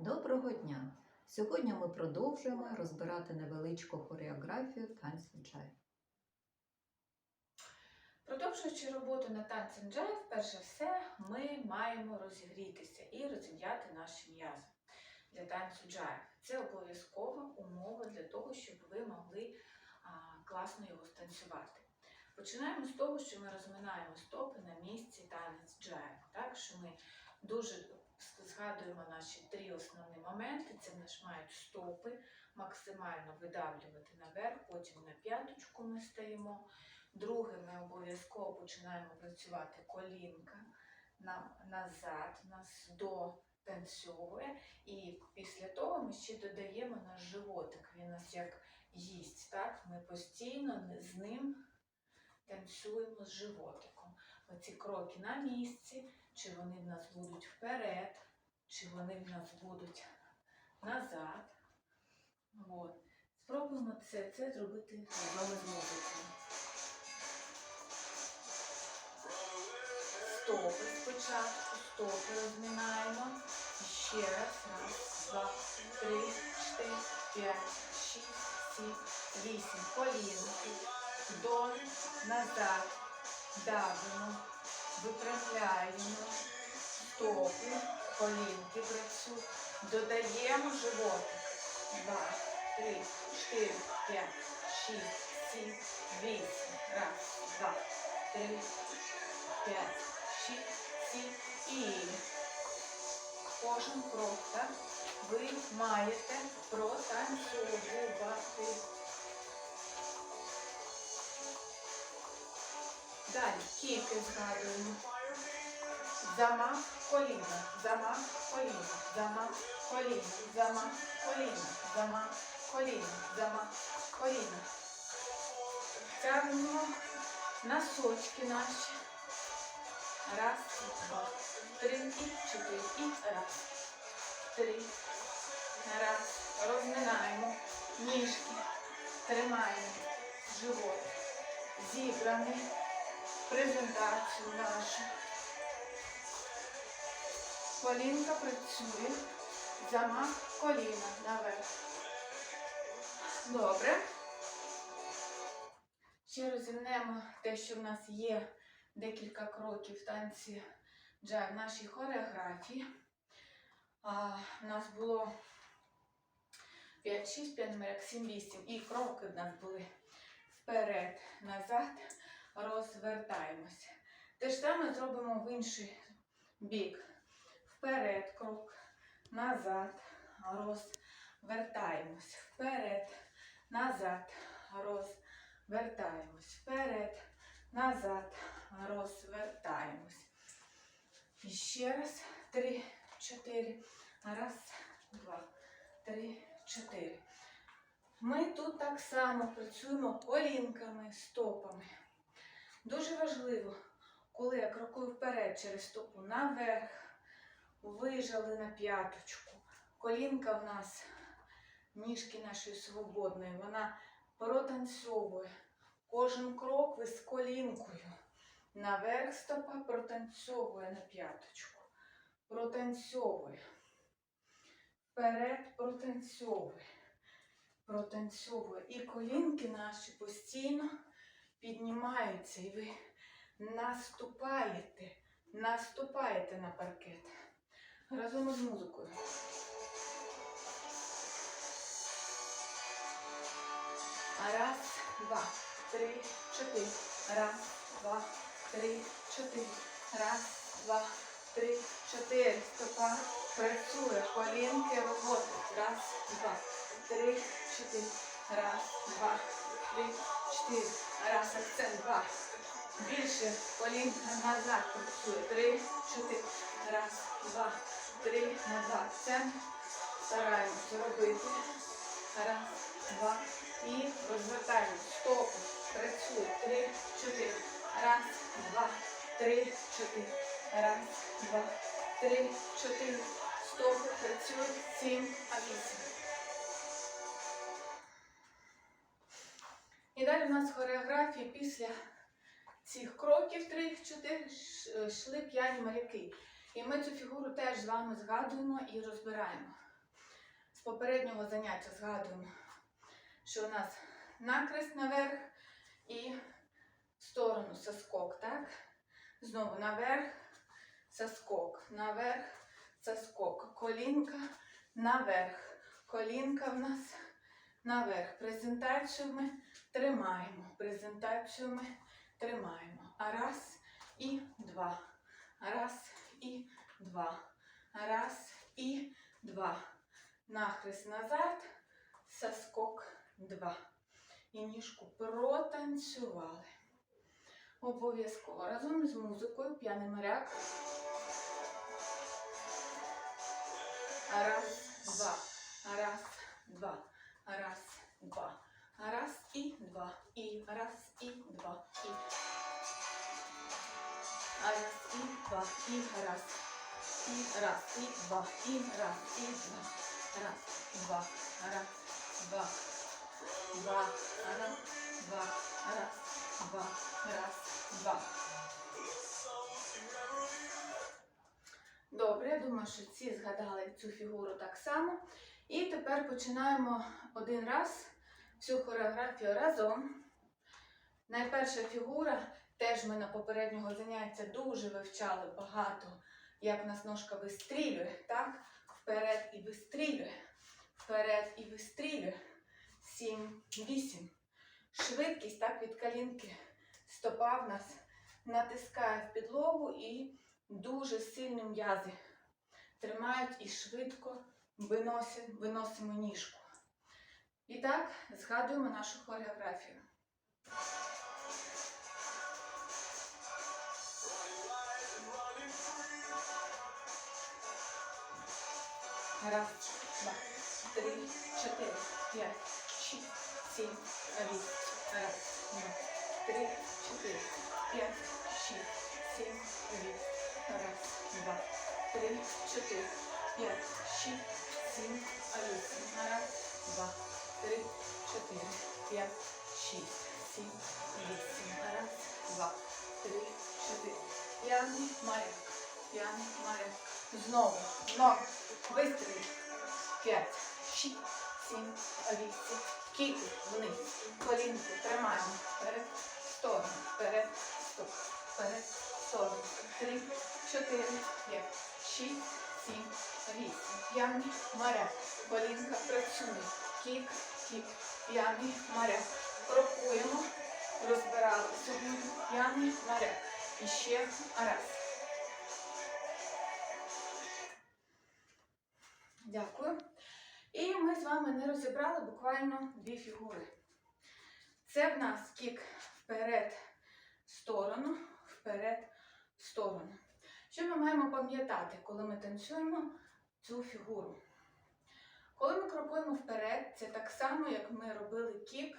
Доброго дня! Сьогодні ми продовжуємо розбирати невеличку хореографію танцю джайв. Продовжуючи роботу на танці джайв, перше все ми маємо розігрітися і розім'яти наші м'язи для танцю джайв. Це обов'язкова умова для того, щоб ви могли а, класно його станцювати. Починаємо з того, що ми розминаємо стопи на місці танець джайв. Так, що ми дуже згадуємо наші три основні моменти. Це в нас мають стопи, максимально видавлювати наверх, потім на п'яточку ми стаємо. Друге, ми обов'язково починаємо працювати колінка назад, нас дотанцьовує. І після того ми ще додаємо наш животик. Він нас як їсть. Так? Ми постійно з ним танцюємо з животиком. Оці кроки на місці, чи вони в нас будуть вперед, чи вони в нас будуть назад. От. Спробуємо це, це зробити разом з музикою. Стопи спочатку, стопи розминаємо. Ще раз. Раз, два, три, чотири, п'ять, шість, сім, вісім. Колінки. До, назад. Давимо. Виправляємо. Стопи. Колінки працюють. Додаємо животик. Два, три, чотири, п'ять, шість, сім, вісім. Раз, два, три, п'ять, шість, сім і кожен крок, так, ви маєте протанцьовувати. Далі кіки згадуємо. Замах коліна, замах коліна, замах коліна, замах коліна, замах коліна, замах коліна. Тягнемо носочки наші. Раз, два, три і чотири. І раз, три. Раз. Розминаємо ніжки. Тримаємо живот. Зібраний. Презентацію нашу. Колінка працює. Замах коліна наверх. Добре. Ще розімнемо те, що в нас є декілька кроків в танці джайв в нашій хореографії. А, у нас було 5-6, 5 номер, 7-8. І кроки в нас були вперед, назад, розвертаємося. Те ж саме зробимо в інший бік. Вперед крок, назад, розвертаємось. Вперед, назад, розвертаємось. Вперед, назад, розвертаємось. І ще раз. Три, чотири. Раз, два, три, чотири. Ми тут так само працюємо колінками, стопами. Дуже важливо, коли я крокую вперед через стопу наверх, вижали на п'яточку. Колінка в нас, ніжки нашої свободної, вона протанцьовує. Кожен крок ви з колінкою. Наверх стопа протанцьовує на п'яточку. Протанцьовує. Вперед протанцьовує. Протанцьовує. І колінки наші постійно піднімаються. І ви наступаєте. Наступаєте на паркет. Разом із музикою. Раз, два, три, чотири. Раз, два, три, чотири. Раз, два, три, чотири. Стопа працює. Колінки роботи. Раз, два, три, чотири. Раз, два, три, чотири. Раз, акцент. Два. Більше колінка назад працює. Три, чотири. Раз, два, три, назад. Акцент. Стараємося робити. Раз, два. І розвертаємо. Стопи. Працює. Три, чотири. Раз, два, три, чотири. Раз, два, три, чотири. Стопи працюють. Сім, а вісім. Далі у нас хореографія після цих кроків три-чотири йшли п'яні моряки. І ми цю фігуру теж з вами згадуємо і розбираємо. З попереднього заняття згадуємо, що у нас накрест наверх і в сторону соскок, так? Знову наверх, соскок, наверх, соскок, колінка, наверх, колінка в нас наверх. Презентацію тримаємо, презентацію тримаємо. Раз і два. Раз і два. Раз і два. Нахрест назад, соскок два. І ніжку протанцювали. Обов'язково разом з музикою п'яний моряк. Раз, два. Раз, два. Раз, два. Раз і два. І раз і два. І раз і два. І раз. І раз, і два. І раз, і два. Раз, два. Раз, два. Два. Раз, два. Раз, два. Раз, два. Добре, я думаю, що всі згадали цю фігуру так само. І тепер починаємо один раз всю хореографію разом. Найперша фігура, теж ми на попереднього заняття дуже вивчали багато, як нас ножка вистрілює, так? Вперед і вистрілює, вперед і вистрілює. Сім, вісім. Швидкість так від колінки. Стопа в нас натискає в підлогу і дуже сильні м'язи тримають і швидко виносимо, виносимо ніжку. І так, згадуємо нашу хореографію. Раз, два, три, чотири, п'ять, шість, сім, вісім. Раз, два, три, чотири, п'ять, шість, сім, вісім. Раз, два, три, чотири, п'ять, шість, сім, вісім. Раз, два, три, чотири, п'ять, шість, сім, вісім. Раз, два, три, чотири. П'яний маяк. П'яний маяк. Знову. Знову. Вистріли. П'ять, шість, сім, вісім. Кіки вниз. Колінку тримаємо. Вперед, сторону. Вперед, стоп. Вперед, сторону. Три, чотири, п'ять, шість, сім, вісім. П'яний моряк. Колінка працює. Кік, кік. П'яний моряк. Крокуємо. Розбирали сьогодні. П'яний моряк. І ще раз. Дякую. І ми з вами не розібрали буквально дві фігури. Це в нас кік вперед, в сторону, вперед, в сторону. Що ми маємо пам'ятати, коли ми танцюємо цю фігуру? Коли ми крокуємо вперед, це так само, як ми робили кік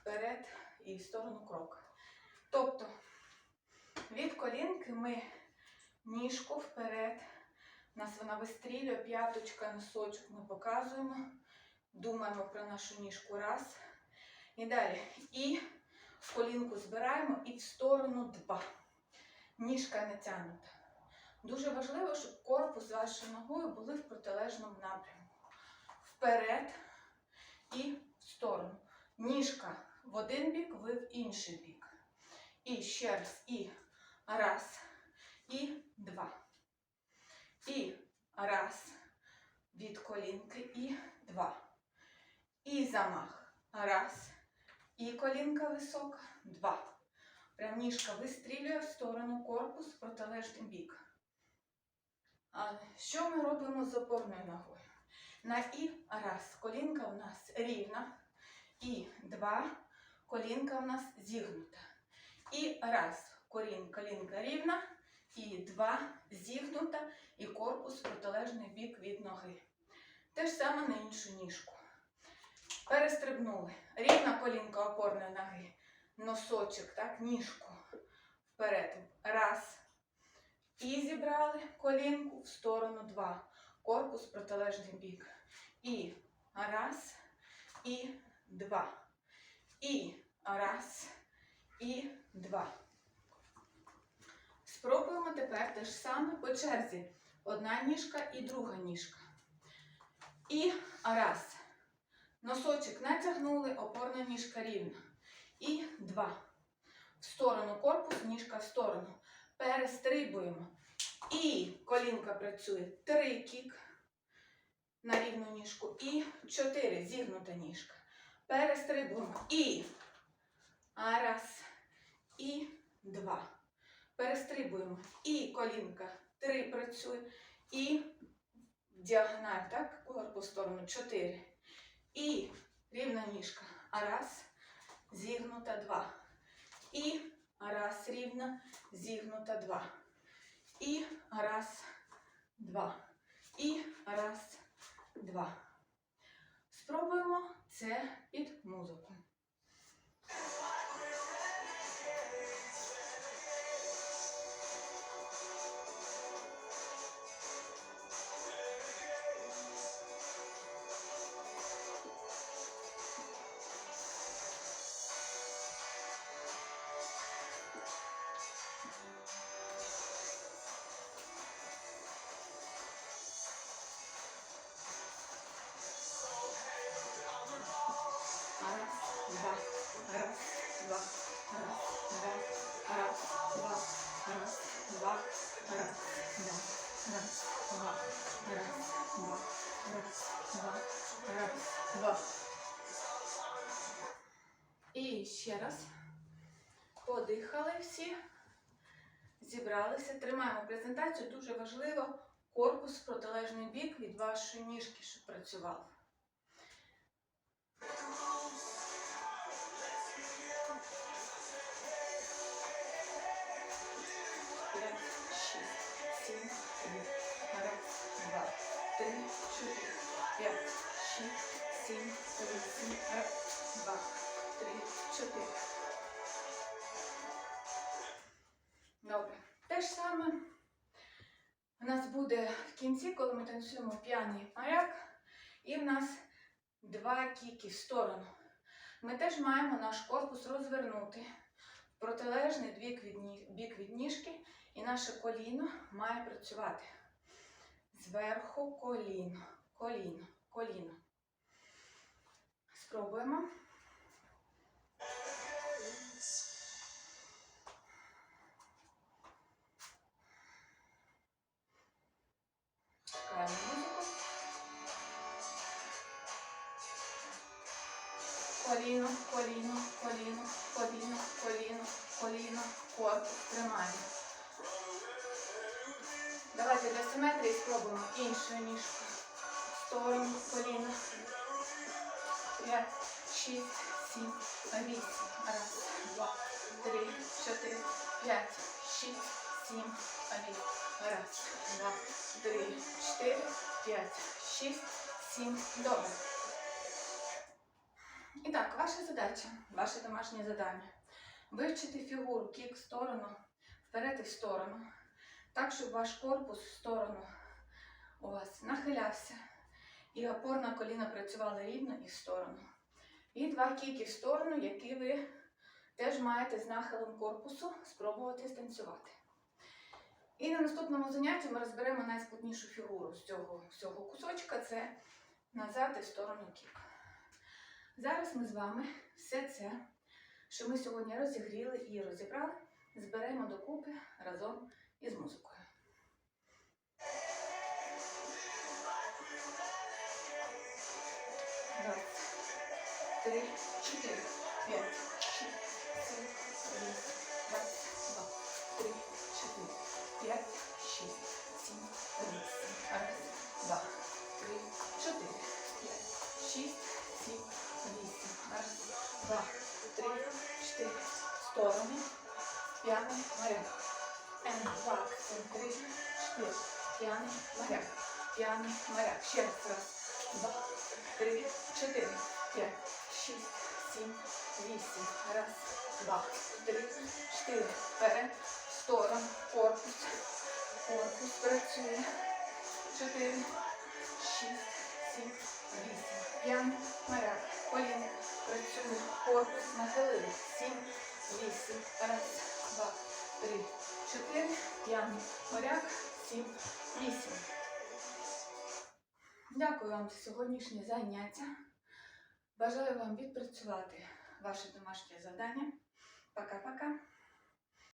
вперед і в сторону крок. Тобто від колінки ми ніжку вперед. Нас вона вистрілює, п'яточка, носочок ми показуємо. Думаємо про нашу ніжку раз. І далі. І колінку збираємо і в сторону два. Ніжка не тягнута. Дуже важливо, щоб корпус вашою ногою були в протилежному напрямку. Вперед і в сторону. Ніжка в один бік, ви в інший бік. І ще раз. І раз, і два. І раз від колінки і два. І замах. Раз. І колінка висока. Два. Прям ніжка вистрілює в сторону корпус протилежний бік. А що ми робимо з опорною ногою? На і раз. Колінка у нас рівна. І два. Колінка у нас зігнута. І раз. Колін, колінка рівна. І два. Зігнута і корпус протилежний бік від ноги. Те ж саме на іншу ніжку. Перестрибнули. Рівна колінка опорної ноги. Носочок, так, ніжку. Вперед. Раз. І зібрали колінку в сторону два. Корпус протилежний бік. І раз. І два. І раз. І два. Спробуємо тепер те ж саме по черзі. Одна ніжка і друга ніжка. І раз. Носочок натягнули, опорна ніжка рівна. І два. В сторону корпус, ніжка в сторону. Перестрибуємо. І колінка працює. Три кік на рівну ніжку. І чотири. Зігнута ніжка. Перестрибуємо. І раз. І два. Перестрибуємо. І колінка. Три працює. І діагональ, так? Корпус в сторону. Чотири. І рівна ніжка. А раз. Зігнута два. І раз рівна. Зігнута два. І раз, два. І раз, два. Спробуємо це під музику. Два, раз, два, раз, два, раз, два, раз, два, раз, два, раз, два, раз, два, раз, два. І ще раз. Подихали всі. Зібралися. Тримаємо презентацію. Дуже важливо корпус в протилежний бік від вашої ніжки, щоб працював. Пять, шесть, семь, восемь. Раз, два, три, четыре, пять, шесть, семь, восемь. Раз, два, три, чотири. Добре. Те ж саме у нас буде в кінці, коли ми танцюємо п'яний моряк, і в нас два кіки в сторону. Ми теж маємо наш корпус розвернути в протилежний бік від ніжки, і наше коліно має працювати. Зверху коліно, коліно, коліно. Спробуємо. Коліно, коліно, коліно, коліно, коліно, коліно, корпус. Тримаємо. Давайте для симетрії спробуємо іншу ніжку. Сторону коліна. П'ять, шість, сім, вісім. Раз, два, три, чотири, п'ять, шість, сім, вісім. Раз, два, три, чотири, п'ять, шість, сім. Добре. І так, ваша задача, ваше домашнє завдання. Вивчити фігуру кік в сторону, вперед і в сторону. Так, щоб ваш корпус в сторону у вас нахилявся. І опорна коліна працювала рівно і в сторону. І два кіки в сторону, які ви теж маєте з нахилом корпусу спробувати станцювати. І на наступному занятті ми розберемо найскладнішу фігуру з цього, з цього кусочка це назад і в сторону кік. Зараз ми з вами все це, що ми сьогодні розігріли і розібрали, зберемо докупи разом із музикою. Два, три, чотири, п'ять, три, чотири, п'яний моряк, п'яний моряк. Ще раз, два, три, чотири, п'ять, шість, сім, вісім. Раз, два, три, чотири. Вперед, в сторону, корпус. Корпус працює. Чотири, шість, сім, вісім. П'яний моряк. Коліно працює. Корпус нахилили. Сім, вісім. Раз, два, три, чотири. П'яний моряк. Сім, вісім. Дякую вам за сьогоднішнє заняття. Бажаю вам відпрацювати ваше домашнє завдання. Пока-пока.